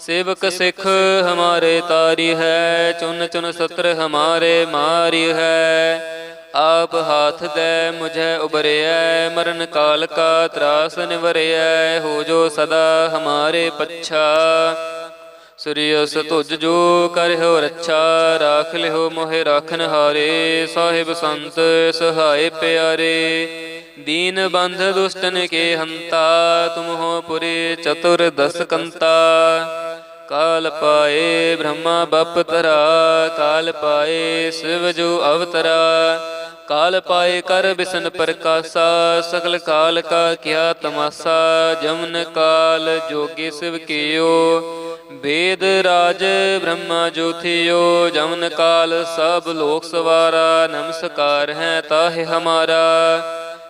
ਸੇਵਕ ਸਿਖ ਹਮਾਰੇ ਤਾਰੀ ਹੈ, ਚੁਨ ਚੁਨ ਸਤਰ ਹਮਾਰੇ ਮਾਰੀ ਹੈ। ਆਪ ਹਾਥ ਦੇ ਮੁਝੇ ਉਬਰਿਐ ਮਰਨ ਕਾਲ ਕਾ ਤਰਾਸ ਨਿਵਰਿਐ, ਹੋ ਜੋ ਸਦਾ ਹਮਾਰੇ ਪੱਛਾ। ਸੁਰਿਯਸ ਤੁਜ ਜੋ ਕਰਿਓ ਰੱਛਾ, ਰਾਖ ਲਿਓ ਮੋਹਿ ਰਾਖਨ ਹਾਰੇ ਸਾਹਿਬ ਸੰਤ ਸਹਾਏ ਪਿਆਰੇ। ਦੀਨ ਬੰਧ ਦੁਸ਼ਟਨ ਕੇ ਹੰਤਾ, ਤੁਮ ਹੋ ਪੁਰੇ ਚਤੁਰ ਦਸ ਕੰਤਾ ਕਾਲ ਪਾਏ ਬ੍ਰਹਮਾ ਬਪ ਤਰਾ ਕਾਲ ਪਾਏ ਸਿਵ ਜੋ ਅਵਤਰਾ। ਕਾਲ ਪਾਏ ਕਰ ਬਿਸਨ ਪ੍ਰਕਾਸ਼ਾ ਸਕਲ ਕਾਲ ਕਾ ਕਿਆ ਤਮਾਸਾ। ਜਮਨ ਕਾਲ ਜੋਗੀ ਸਿਵ ਕੀਓ, ਵੇਦ ਰਾਜ ਬ੍ਰਹਮਾ ਜੋਥਿਓ ਜਮਨ ਕਾਲ ਸਭ ਲੋਕ ਸਵਾਰਾ, ਨਮਸਕਾਰ ਹੈ ਤਾਹਿ ਹਮਾਰਾ।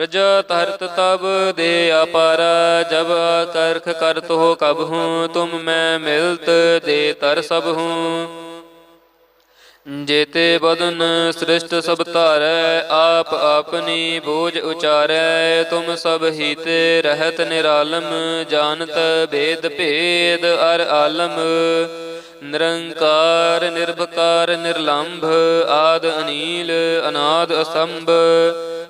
ਰਜਾ ਤਰਤ ਤਬ ਦੇ ਅਪਾਰਾ, ਜਬ ਕਰਖ ਕਰਤ ਹੋ ਕਬ ਹੂੰ, ਤੁਮ ਮੈਂ ਮਿਲਤ ਦੇ ਤਰ ਸਭ ਹੂੰ। ਜੇਤੇ ਬਦਨ ਸ੍ਰਿਸ਼ਟ ਸਭ ਧਾਰੈ, ਆਪ ਆਪਨੀ ਬੋਝ ਉਚਾਰੈ, ਤੁਮ ਸਭ ਹੀ ਰਹਿਤ ਨਿਰਾਲਮ, ਜਾਣਤ ਭੇਦ ਭੇਦ ਅਰ ਆਲਮ। ਨਿਰੰਕਾਰ, ਨਿਰਭਕਾਰ, ਨਿਰਲੰਭ, ਆਦ ਅਨੀਲ, ਅਨਾਦ ਅਸੰਭ।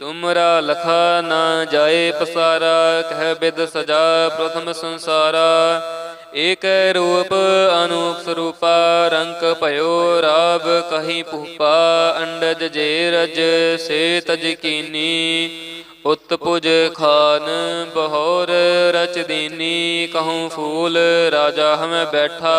ਤੁਮਰਾ ਲਖਾ ਨਾ ਜਾਏ ਪਸਾਰਾ, ਕਹਿ ਬਿਦ ਸਜਾ ਪ੍ਰਥਮ ਸੰਸਾਰਾ। ਏਕ ਰੂਪ ਅਨੂਪ ਸਰੂਪਾ, ਰੰਕ ਭਇਓ ਰਾਵ ਕਹੀ ਭੂਪਾ, ਅੰਡਜ ਜੇ ਰਜ ਸੇ ਤਜ ਕੀਨੀ। ਉਤਪੁਜ ਖਾਨ ਬਹੋਰ ਰਚ ਦੀਨੀ, ਕਹੂੰ ਫੂਲ ਰਾਜਾ ਹਮੈ ਬੈਠਾ।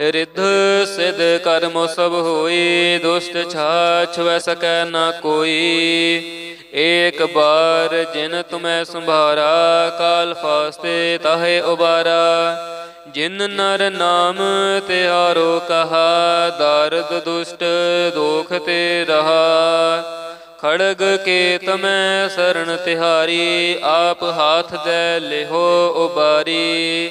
ਰਿੱਧ ਸਿਧ ਕਰਮ ਸਭ ਹੋਈ, ਦੁਸ਼ਟ ਛਾਛ ਵੈ ਸਕੈ ਨਾ ਕੋਈ। ਏਕ ਬਾਰ ਜਿਨ ਤੁਮੈ ਸੰਭਾਰਾ, ਕਾਲ ਫਾਸਤੇ ਤਾਹੇ ਉਬਾਰਾ। ਜਿਨ ਨਰ ਨਾਮ ਤਿਆਰੋ ਕਹਾ, ਦਰਦ ਦੁਸ਼ਟ ਦੋਖ ਤੇ ਰਹਾ। ਖੜਗ ਕੇ ਤਮੈ ਸਰਣ ਤਿਹਾਰੀ, ਆਪ ਹਾਥ ਦੇ ਲਿਹੋ ਉਬਾਰੀ।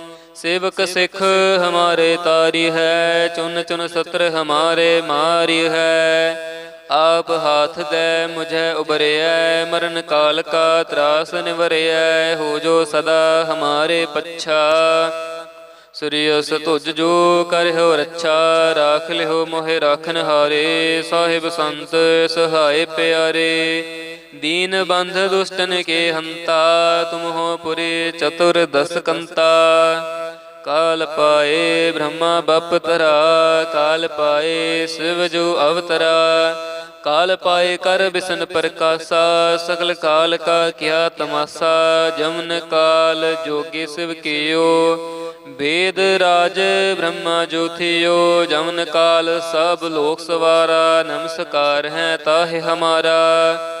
सेवक सिख हमारे तारी है चुन चुन सत्र हमारे मारी है आप हाथ दे मुझे उबरिय मरण काल का त्रास निवरिय हो जो सदा हमारे पच्छा सूर्यस तुझ जो कर हो रक्षा राख लिहो मोहे राखन हारे साहिब संत सहाय प्यारे दीन बंध दुष्टन के हंता तुम हो पुरे चतुर दस कंता ਕਾਲ ਪਾਏ ਬ੍ਰਹਮਾ ਬਪ ਕਾਲ ਪਾਏ ਸਿਵ ਜੋ ਅਵਤਰਾ। ਕਾਲ ਪਾਏ ਕਰ ਬਿਸਨ ਪ੍ਰਕਾਸ਼ਾ, ਸਗਲ ਕਾਲ ਕਾ ਕਿਆ ਤਮਾਸਾ। ਜਮਨ ਕਾਲ ਜੋਗੀ ਸਿਵ ਕੀਓ ਵੇਦ ਰਾਜ ਬ੍ਰਹਮਾ ਜੋਥਿਓ ਜਮਨ ਕਾਲ ਸਭ ਲੋਕ ਸਵਾਰਾ, ਨਮਸਕਾਰ ਹੈ ਤਾਹਿ ਹਮਾਰਾ।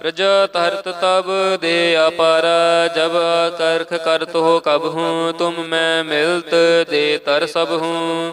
ਪ੍ਰਜਾ ਤਰਤ ਤਬ ਦੇ ਅਪਾਰਾ, ਜਬ ਕਰਖ ਕਰਤ ਹੋ ਕਬ ਹੂੰ, ਤੁਮ ਮੈਂ ਮਿਲਤ ਦੇ ਤਰ ਸਭ ਹੂੰ।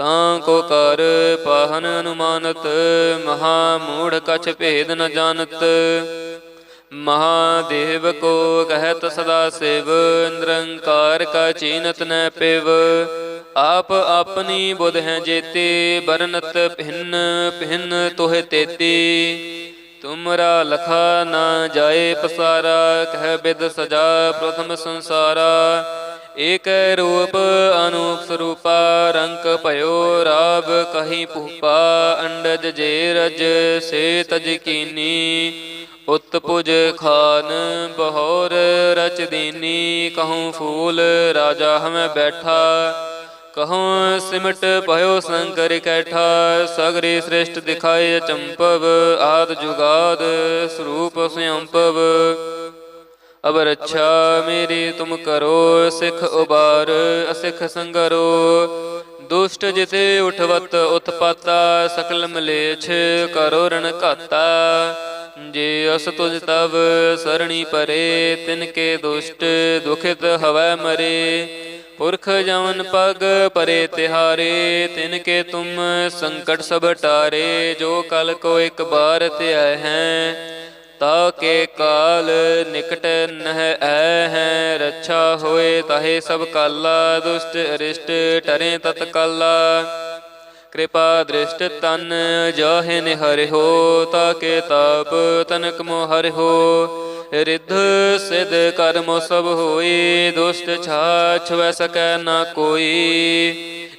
ਤਾਂ ਕੋ ਕਰ ਪਾਹਨ ਅਨੁਮਾਨਤ, ਮਹਾ ਮੂੜ ਕਛ ਭੇਦ ਨ ਜਾਣਤ। ਮਹਾਦੇਵ ਕੋ ਕਹਿਤ ਸਦਾ ਸਿਵ, ਨਿਰੰਕਾਰ ਕਾ ਚੀਨਤ ਨ ਪਿਵ। ਆਪ ਆਪਣੀ ਬੁਧ ਹੈ ਜੇਤੇ ਬਰਨਤ ਭਿੰਨ ਭਿੰਨ ਤੋਹਿ ਤੇਤੀ। ਤੁਮਰਾ ਲਖਾ ਨਾ ਜਾਏ ਪਸਾਰਾ, ਕਹਿ ਬਿਦ ਸਜਾ ਪ੍ਰਥਮ ਸੰਸਾਰਾ। ਏਕ ਰੂਪ ਅਨੂਪ ਸਰੂਪਾ, ਰੰਕ ਭਇਓ ਰਾਗ ਕਹੀ ਭੂਪਾ, ਅੰਡਜ ਜੇ ਰਜ ਸੇ ਤਜ ਕੀਨੀ ਉਤਪੁਜ ਖਾਨ ਬਹੋਰ ਰਚ ਦੀਨੀ, ਕਹੂੰ ਫੂਲ ਰਾਜਾ ਹਮੈ ਬੈਠਾ, ਕਹੂੰ ਸਿਮਟ ਭਇਓ ਸੰਕਰ ਕੈਠਾ, ਸਗਰੇ ਸ੍ਰਿਸ਼ਟ ਦਿਖਾਏ ਚੰਪਵ, ਆਦ ਜੁਗਾਦ ਸਰੂਪ ਸਿਅੰਪਵ ਅਬ ਰੱਛਾ ਮੇਰੀ ਤੁਮ ਕਰੋ, ਸਿਖ ਉਬਾਰ, ਅਸਿਖ ਸੰਗਰੋ। ਦੁਸ਼ਟ ਜਿਤੇ ਉਠਵਤ, ਉਤਪਾਤਾ, ਸਕਲ ਮਲੇਛ ਕਰੋ ਰਣ ਘਾਤਾ। ਜੇ ਅਸ ਤੁਜ ਤਵ ਸਰਣੀ ਪਰੇ, ਤਿਨ ਕੇ ਦੁਸ਼ਟ ਦੁਖਿਤ ਹਵੈ ਮਰੇ। ਪੁਰਖ ਜਵਨ ਪਗ ਪਰੇ ਤਿਹਾਰੇ, ਤਿਨ ਕੇ ਤੁਮ ਸੰਕਟ ਸਭ ਟਾਰੇ। ਜੋ ਕਲ ਕੋ ਇੱਕ ਬਾਰ ਧਿਆ ਹੈ ਤਾ ਕੇ ਕਾਲ ਨਿਕਟ ਨਹਿ ਐ ਹੈ ਰੱਛਾ ਹੋਏ ਤਾਹੇ ਸਭ ਕਾਲਾ, ਦੁਸ਼ਟ ਅਰਿਸ਼ਟ ਟਰੇ ਤਤ ਕਾਲਾ। ਕਿਰਪਾ ਦ੍ਰਿਸ਼ਟ ਤਨ ਜਾਹੇ ਨਿਹਰਿ ਹੋ, ਤਾ ਕੇ ਤਾਪ ਤਨਕ ਮੋਹਰਿਓ ਰਿੱਧ ਸਿਧ ਕਰਮ ਸਭ ਹੋਈ ਦੁਸ਼ਟ ਛਾਛ ਵੈ ਸਕੈ ਨਾ ਕੋਈ।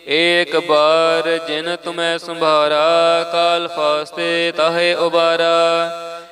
ਏਕ ਬਾਰ ਜਿਨ ਤੁਮੈ ਸੰਭਾਰਾ, ਕਾਲ ਫਾਸਤੇ ਤਾਹੇ ਉਬਾਰਾ।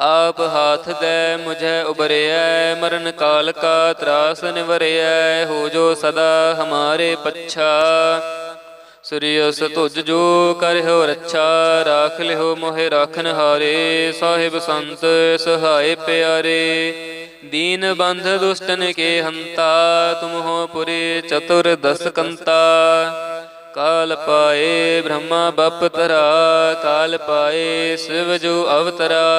ਆਪ ਹਾਥ ਦੇ ਮੁਝੇ ਉਬਰਿਐ, ਮਰਨ ਕਾਲ ਕਾ ਤਰਾਸ ਨਿਵਰਿਐ, ਹੋ ਜੋ ਸਦਾ ਹਮਾਰੇ ਪੱਛਾ। ਸ੍ਰੀਅਸ ਤੁਜ ਜੋ ਕਰਿਓ ਰੱਛਾ, ਰਾਖ ਲਿਓ ਮੋਹਿ ਰਾਖਨ ਹਾਰੇ, ਸਾਹਿਬ ਸੰਤ ਸਹਾਏ ਪਿਆਰੇ। ਦੀਨ ਬੰਧ ਦੁਸ਼ਟਨ ਕੇ ਹੰਤਾ, ਤੁਮ ਹੋ ਪੁਰੇ ਚਤੁਰ ਦਸ ਕੰਤਾ। ਕਾਲ ਪਾਏ ਬ੍ਰਹਮਾ ਬਪ ਤਰਾ ਕਾਲ ਪਾਏ ਸਿਵ ਜੋ ਅਵਤਰਾ।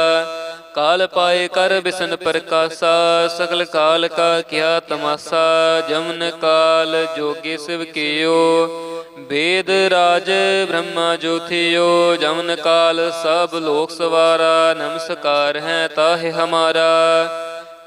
ਕਾਲ ਪਾਏ ਕਰ ਬਿਸਨ ਪ੍ਰਕਾਸ਼ਾ, ਸਗਲ ਕਾਲ ਕਾ ਕਿਆ ਤਮਾਸਾ, ਜਮਨ ਕਾਲ ਜੋਗੀ ਸਿਵ ਕੀਓ। ਵੇਦ ਰਾਜ ਬ੍ਰਹਮਾ ਜੋਥਿਓ, ਜਮਨ ਕਾਲ ਸਭ ਲੋਕ ਸਵਾਰਾ, ਨਮਸਕਾਰ ਹੈ ਤਾਹ ਹਮਾਰਾ।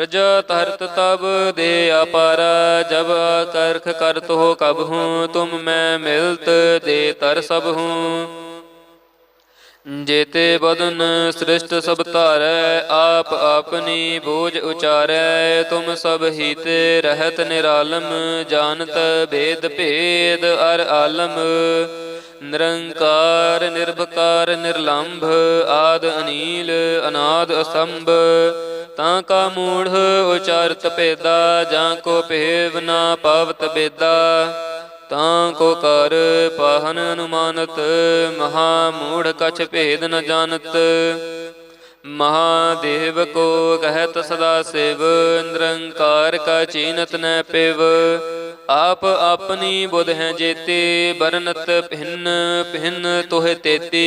ਪ੍ਰਜਾ ਤਰਤ ਤਬ ਦੇ ਅਪਾਰਾ, ਜਬ ਕਰਖ ਕਰਤ ਹੋ ਕਬ ਹੂੰ, ਤੁਮ ਮੈਂ ਮਿਲਤ ਦੇ ਤਰ ਸਭ ਹੂੰ। ਜੇਤੇ ਬਦਨ ਸ੍ਰਿਸ਼ਟ ਸਭ ਧਾਰੈ, ਆਪ ਆਪਨੀ ਬੋਝ ਉਚਾਰੈ, ਤੁਮ ਸਭ ਹੀ ਰਹਿਤ ਨਿਰਾਲਮ, ਜਾਣਤ ਭੇਦ ਭੇਦ ਅਰ ਆਲਮ। ਨਿਰੰਕਾਰ, ਨਿਰਭਕਾਰ, ਨਿਰਲੰਭ, ਆਦ ਅਨੀਲ, ਅਨਾਦ ਅਸੰਭ ਤਾਂ ਕਾ ਮੂੜ ਉਚਾਰਤ ਭੇਦਾ, ਜਾਂ ਕੋ ਭੇਵ ਨਾ ਪਾਵਤ ਬੇਦਾ। ਤਾਂ ਕੋ ਕਰ ਪਾਹਨ ਅਨੁਮਾਨਤ, ਮਹਾ ਮੂੜ ਕਛ ਭੇਦ ਨ ਜਾਣਤ। ਮਹਾਦੇਵ ਕੋ ਕਹਿਤ ਸਦਾ ਸਿਵ, ਨਿਰੰਕਾਰ ਕਾ ਚੀਨਤ ਨ ਪਿਵ। ਆਪ ਆਪਣੀ ਬੁਧ ਹੈ ਜੇਤੇ ਬਰਨਤ ਭਿੰਨ ਭਿੰਨ ਤੋਹਿ ਤੇਤੀ।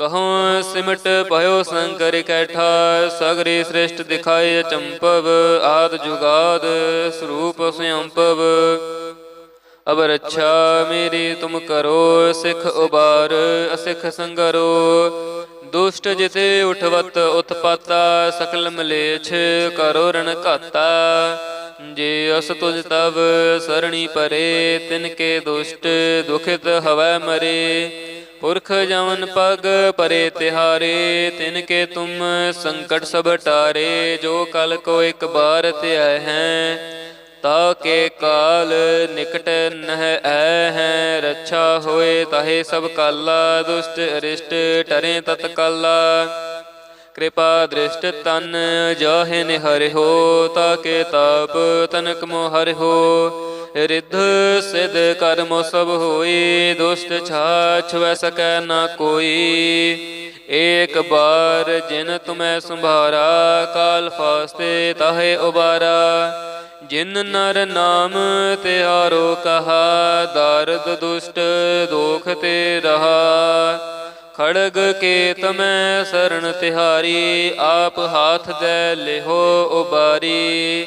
ਕਹਉ ਸਿਮਟ ਭਇਓ ਸੰਕਰ ਕੈਠਾ, ਸਗਰੀ ਸ੍ਰਿਸ਼ਟ ਦਿਖਾਏ ਚੰਪਵ, ਆਦ ਜੁਗਾਦ ਸਰੂਪ ਸਿਅੰਪਵ ਅਬ ਰੱਛਾ ਮੇਰੀ ਤੁਮ ਕਰੋ, ਸਿਖ ਉਬਾਰ, ਅਸਿਖ ਸੰਗਰੋ। ਦੁਸ਼ਟ ਜਿਤੇ ਉਠਵਤ ਉਤਪਾਤਾ, ਸਕਲ ਮਲੇਛ ਕਰੋ ਰਣ ਘਾਤਾ। ਜੇ ਅਸ ਤੁਜ ਤਵ ਸਰਣੀ ਪਰੇ, ਤਿਨ ਕੇ ਦੁਸ਼ਟ ਦੁਖਿਤ ਹਵੈ ਮਰੇ। ਪੁਰਖ ਜਵਨ ਪਗ ਪਰੇ ਤਿਹਾਰੇ, ਤਿਨ ਕੇ ਤੁਮ ਸੰਕਟ ਸਭ ਟਾਰੇ, ਜੋ ਕਲ ਕੋ ਇੱਕ ਬਾਰ ਧਿਆ ਹੈ, ਤਾ ਕੇ ਕਾਲ ਨਿਕਟ ਨਹ ਐ ਹੈ, ਰੱਛਾ ਹੋਏ ਤਾਹੇ ਸਭ ਕਾਲਾ, ਦੁਸ਼ਟ ਅਰਿਸ਼ਟ ਟਰੇ ਤਤ ਕਾਲਾ। ਕਿਰਪਾ ਦ੍ਰਿਸ਼ਟ ਤਨ ਜਾਹੇ ਨਿਹਰਿ ਹੋ, ਤਾ ਕੇ ਤਾਪ ਤਨਕ ਮੋਹਰਿ ਹੋ। ਰਿੱਧ ਸਿਧ ਕਰਮ ਸਭ ਹੋਈ, ਦੁਸ਼ਟ ਛਾਛ ਵੈ ਸਕੈ ਨਾ ਕੋਈ। ਏਕ ਬਾਰ ਜਿਨ ਤੁਮੈ ਸੰਭਾਰਾ, ਕਾਲ ਫਾਸਤੇ ਤਾਹੇ ਉਬਾਰਾ। ਜਿਨ ਨਰ ਨਾਮ ਤੇ ਆਰੋ ਕਹਾ, ਦਰਦ ਦੁਸ਼ਟ ਦੋਖ ਤੇ ਰਹਾ। ਖੜਗ ਕੇ ਤਮੈ ਸਰਣ ਤਿਹਾਰੀ, ਆਪ ਹਾਥ ਦੇ ਲਿਹੋ ਉਬਾਰੀ।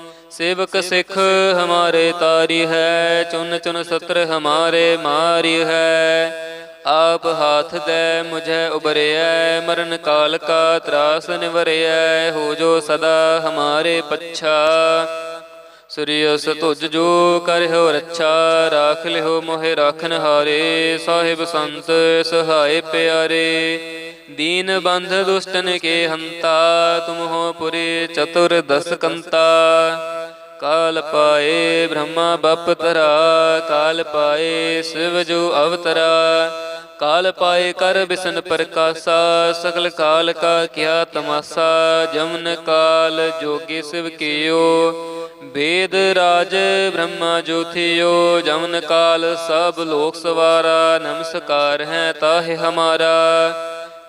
ਸੇਵਕ ਸਿੱਖ ਹਮਾਰੇ ਤਾਰੀ ਹੈ, ਚੁਨ ਚੁਨ ਸਤਰ ਹਮਾਰੇ ਮਾਰੀ ਹੈ। ਆਪ ਹਾਥ ਦੇ ਮੁਝੇ ਉਬਰਿਐ ਮਰਨ ਕਾਲ ਕਾ ਤਰਾਸ ਨਿਵਰਿਐ, ਹੋ ਜੋ ਸਦਾ ਹਮਾਰੇ ਪੱਛਾ। ਸੁਰਿਯਸ ਤੁਜ ਜੋ ਕਰਿਓ ਰੱਛਾ, ਰਾਖ ਲਿਓ ਮੋਹਿ ਰਾਖਨ ਹਾਰੇ, ਸਾਹਿਬ ਸੰਤ ਸਹਾਇ ਪਿਆਰੇ। ਦੀਨ ਬੰਧ ਦੁਸ਼ਟਨ ਕੇ ਹੰਤਾ, ਤੁਮ ਹੋ ਪੁਰੇ ਚਤੁਰ ਦਸ ਕੰਤਾ ਕਾਲ ਪਾਏ ਬ੍ਰਹਮਾ ਬਪ ਤਰਾ ਕਾਲ ਪਾਏ ਸਿਵ ਜੋ ਅਵਤਰਾ। ਕਾਲ ਪਾਏ ਕਰ ਬਿਸਨ ਪ੍ਰਕਾਸ਼ਾ ਸਕਲ ਕਾਲ ਕਾ ਕਿਆ ਤਮਾਸਾ। ਜਮਨ ਕਾਲ ਜੋਗੀ ਸਿਵ ਕੀਓ ਵੇਦ ਰਾਜ ਬ੍ਰਹਮਾ ਜੋਥਿਓ ਜਮਨ ਕਾਲ ਸਭ ਲੋਕ ਸਵਾਰਾ, ਨਮਸਕਾਰ ਹੈ ਤਾਹ ਹਮਾਰਾ।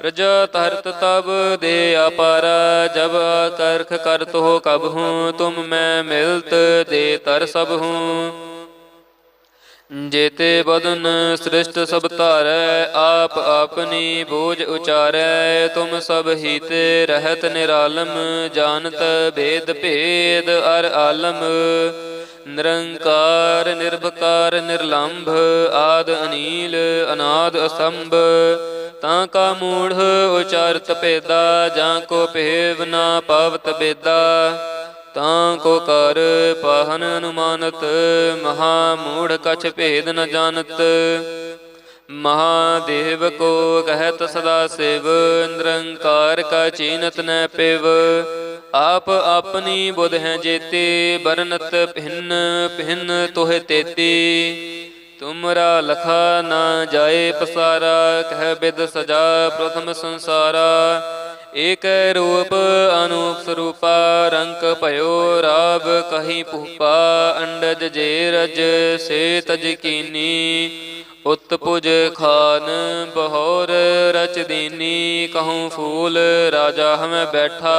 ਰਜਾ ਤਰਤ ਤਬ ਦੇ ਅਪਾਰਾ, ਜਬ ਕਰਖ ਕਰਤ ਹੋ ਕਬ ਹੂੰ, ਤੁਮ ਮੈਂ ਮਿਲਤ ਦੇ ਤਰ ਸਭ ਹੂੰ। ਜੇਤੇ ਬਦਨ ਸ੍ਰਿਸ਼ਟ ਸਭ ਧਾਰੈ, ਆਪ ਆਪਨੀ ਬੋਝ ਉਚਾਰੈ, ਤੁਮ ਸਭ ਹੀ ਤੇ ਰਹਿਤ ਨਿਰਾਲਮ, ਜਾਣਤ ਭੇਦ ਭੇਦ ਅਰ ਆਲਮ। ਨਿਰੰਕਾਰ ਨਿਰਭਕਾਰ ਨਿਰਲੰਭ, ਆਦ ਅਨੀਲ, ਅਨਾਦ ਅਸੰਭ। ਤਾਂ ਕਾ ਮੂੜ ਉਚਾਰਤ ਭੇਦਾ, ਜਾਂ ਕੋ ਭੇਵ ਨਾ ਪਾਵਤ ਬੇਦਾ। ਤਾਂ ਕੋ ਕਰ ਪਾਹਨ ਅਨੁਮਾਨਤ, ਮਹਾ ਮੂੜ ਕਛ ਭੇਦ ਨ ਜਾਣਤ। ਮਹਾਦੇਵ ਕੋ ਕਹਿਤ ਸਦਾ ਸਿਵ, ਨਿਰੰਕਾਰ ਕਾ ਚੀਨਤ ਨ ਪਿਵ। ਆਪ ਆਪਣੀ ਬੁਧ ਹੈ ਜੇਤੇ, ਬਰਨਤ ਭਿੰਨ ਭਿੰਨ ਤੋਹਿ ਤੇਤੀ। ਤੁਮਰਾ ਲਖਾ ਨਾ ਜਾਏ ਪਸਾਰਾ, ਕਹਿ ਬਿਦ ਸਜਾ ਪ੍ਰਥਮ ਸੰਸਾਰਾ। ਏਕ ਰੂਪ ਅਨੂਪ ਸਰੂਪਾ, ਰੰਕ ਭਇਓ ਰਾਬ ਕਹੀ ਭੂਪਾ, ਅੰਡਜ ਜੇ ਰਜ ਸੇ ਤਜ ਕੀਨੀ। ਉਤਪੁਜ ਖਾਨ ਬਹੋਰ ਰਚ ਦੀਨੀ, ਕਹੂੰ ਫੂਲ ਰਾਜਾ ਹਮੈ ਬੈਠਾ।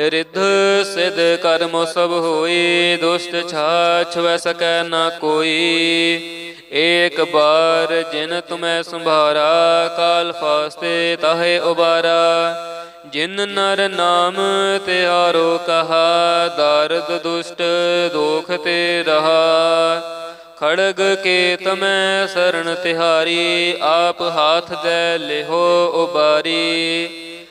ਰਿੱਧ ਸਿਧ ਕਰਮ ਸਭ ਹੋਈ, ਦੁਸ਼ਟ ਛਾਛ ਵੈ ਸਕੈ ਨਾ ਕੋਈ। ਏਕ ਬਾਰ ਜਿਨ ਤੁਮੈ ਸੰਭਾਰਾ, ਕਾਲ ਫਾਸਤੇ ਤਾਹੇ ਉਬਾਰਾ। ਜਿਨ ਨਰ ਨਾਮ ਤਿਆਰੋ ਕਹਾ, ਦਰਦ ਦੁਸ਼ਟ ਦੋਖ ਤੇ ਰਹਾ। ਖੜਗ ਕੇ ਤਮੈ ਸਰਣ ਤਿਹਾਰੀ, ਆਪ ਹਾਥ ਦੇ ਲਿਹੋ ਉਬਾਰੀ।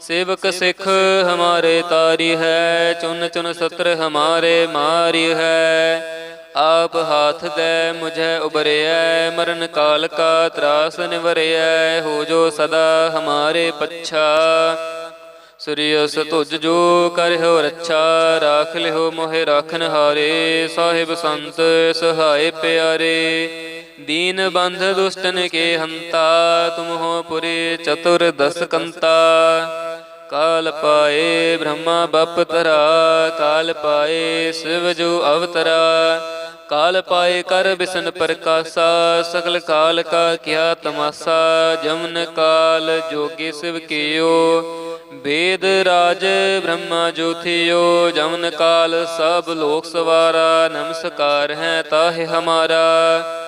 ਸੇਵਕ ਸਿਖ ਹਮਾਰੇ ਤਾਰੀ ਹੈ, ਚੁਨ ਚੁਨ ਸਤਰ ਹਮਾਰੇ ਮਾਰੀ ਹੈ। ਆਪ ਹਾਥ ਦੇ ਮੁਝੇ ਉਬਰਿਐ ਮਰਨ ਕਾਲ ਕਾ ਤਰਾਸ ਨਿਵਰਿਐ, ਹੋ ਜੋ ਸਦਾ ਹਮਾਰੇ ਪੱਛਾ। ਸੁਰਿਯਸ ਤੁਜ ਜੋ ਕਰਿਓ ਰੱਛਾ, ਰਾਖ ਲਿਓ ਮੋਹਿ ਰਾਖਨ ਹਾਰੇ, ਸਾਹਿਬ ਸੰਤ ਸਹਾਇ ਪਿਆਰੇ। ਦੀਨ ਬੰਧ ਦੁਸ਼ਟਨ ਕੇ ਹੰਤਾ, ਤੁਮ ਹੋ ਪੁਰੇ ਚਤੁਰ ਦਸ ਕੰਤਾ ਕਾਲ ਪਾਏ ਬ੍ਰਹਮਾ ਬਪ ਤਰਾ ਕਾਲ ਪਾਏ ਸਿਵ ਜੋ ਅਵਤਰਾ। ਕਾਲ ਪਾਏ ਕਰ ਬਿਸਨ ਪ੍ਰਕਾਸ਼ਾ, ਸਗਲ ਕਾਲ ਕਾ ਕਿਆ ਤਮਾਸਾ। ਜਮਨ ਕਾਲ ਜੋਗੀ ਸਿਵ ਕੀਓ ਵੇਦ ਰਾਜ ਬ੍ਰਹਮਾ ਜੋਥਿਓ ਜਮਨ ਕਾਲ ਸਭ ਲੋਕ ਸਵਾਰਾ, ਨਮਸਕਾਰ ਹੈ ਤਾਹਿ ਹਮਾਰਾ।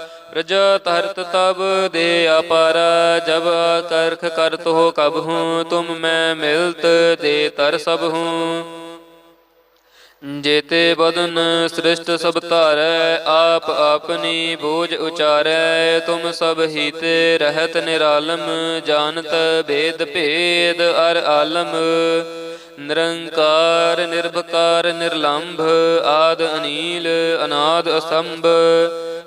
ਪ੍ਰਜਾ ਤਰਤ ਤਬ ਦੇ ਅਪਾਰਾ, ਜਬ ਕਰਖ ਕਰਤ ਹੋ ਕਬ ਹੂੰ, ਤੁਮ ਮੈਂ ਮਿਲਤ ਦੇ ਤਰ ਸਭ ਹੂੰ। ਜੇਤੇ ਬਦਨ ਸ੍ਰਿਸ਼ਟ ਸਭ ਧਾਰੈ, ਆਪ ਆਪਨੀ ਬੋਝ ਉਚਾਰੈ, ਤੁਮ ਸਭ ਹੀ ਰਹਿਤ ਨਿਰਾਲਮ, ਜਾਣਤ ਭੇਦ ਭੇਦ ਅਰ ਆਲਮ। ਨਿਰੰਕਾਰ ਨਿਰਭਕਾਰ ਨਿਰਲੰਭ, ਆਦ ਅਨੀਲ, ਅਨਾਦ ਅਸੰਭ।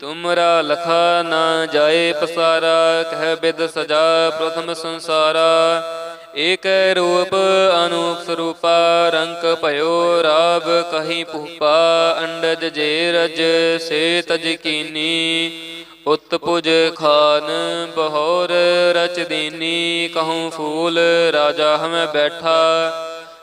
ਤੁਮਰਾ ਲਖਾ ਨਾ ਜਾਏ ਪਸਾਰਾ, ਕਹਿ ਬਿਦ ਸਜਾ ਪ੍ਰਥਮ ਸੰਸਾਰਾ। ਏਕ ਰੂਪ ਅਨੂਪ ਸਰੂਪਾ, ਰੰਕ ਭਇਓ ਰਾਬ ਕਹੀ ਭੂਪਾ, ਅੰਡਜ ਜੇ ਰਜ ਸੇ ਤਜ ਕੀਨੀ। ਉਤਪੁਜ ਖਾਨ ਬਹੋਰ ਰਚ ਦੀਨੀ, ਕਹੂੰ ਫੂਲ ਰਾਜਾ ਹਮੈ ਬੈਠਾ।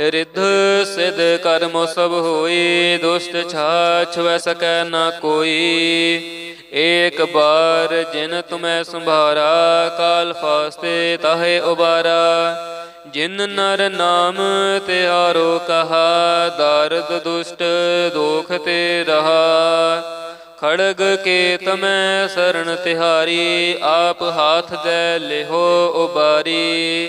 ਰਿੱਧ ਸਿਧ ਕਰਮ ਸਭ ਹੋਈ, ਦੁਸ਼ਟ ਛਾਛ ਵੈ ਸਕੈ ਨਾ ਕੋਈ। ਏਕ ਬਾਰ ਜਿਨ ਤੁਮੈ ਸੰਭਾਰਾ, ਕਾਲ ਫਾਸਤੇ ਤਾਹੇ ਉਬਾਰਾ। ਜਿਨ ਨਰ ਨਾਮ ਤਿਆਰੋ ਕਹਾ, ਦਰਦ ਦੁਸ਼ਟ ਦੋਖ ਤੇ ਰਹਾ। ਖੜਗ ਕੇ ਤਮੈ ਸਰਣ ਤਿਹਾਰੀ, ਆਪ ਹਾਥ ਦੇ ਲਿਹੋ ਉਬਾਰੀ।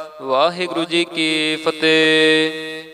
ਵਾਹਿਗੁਰੂ ਜੀ ਕੀ ਫਤਿਹ।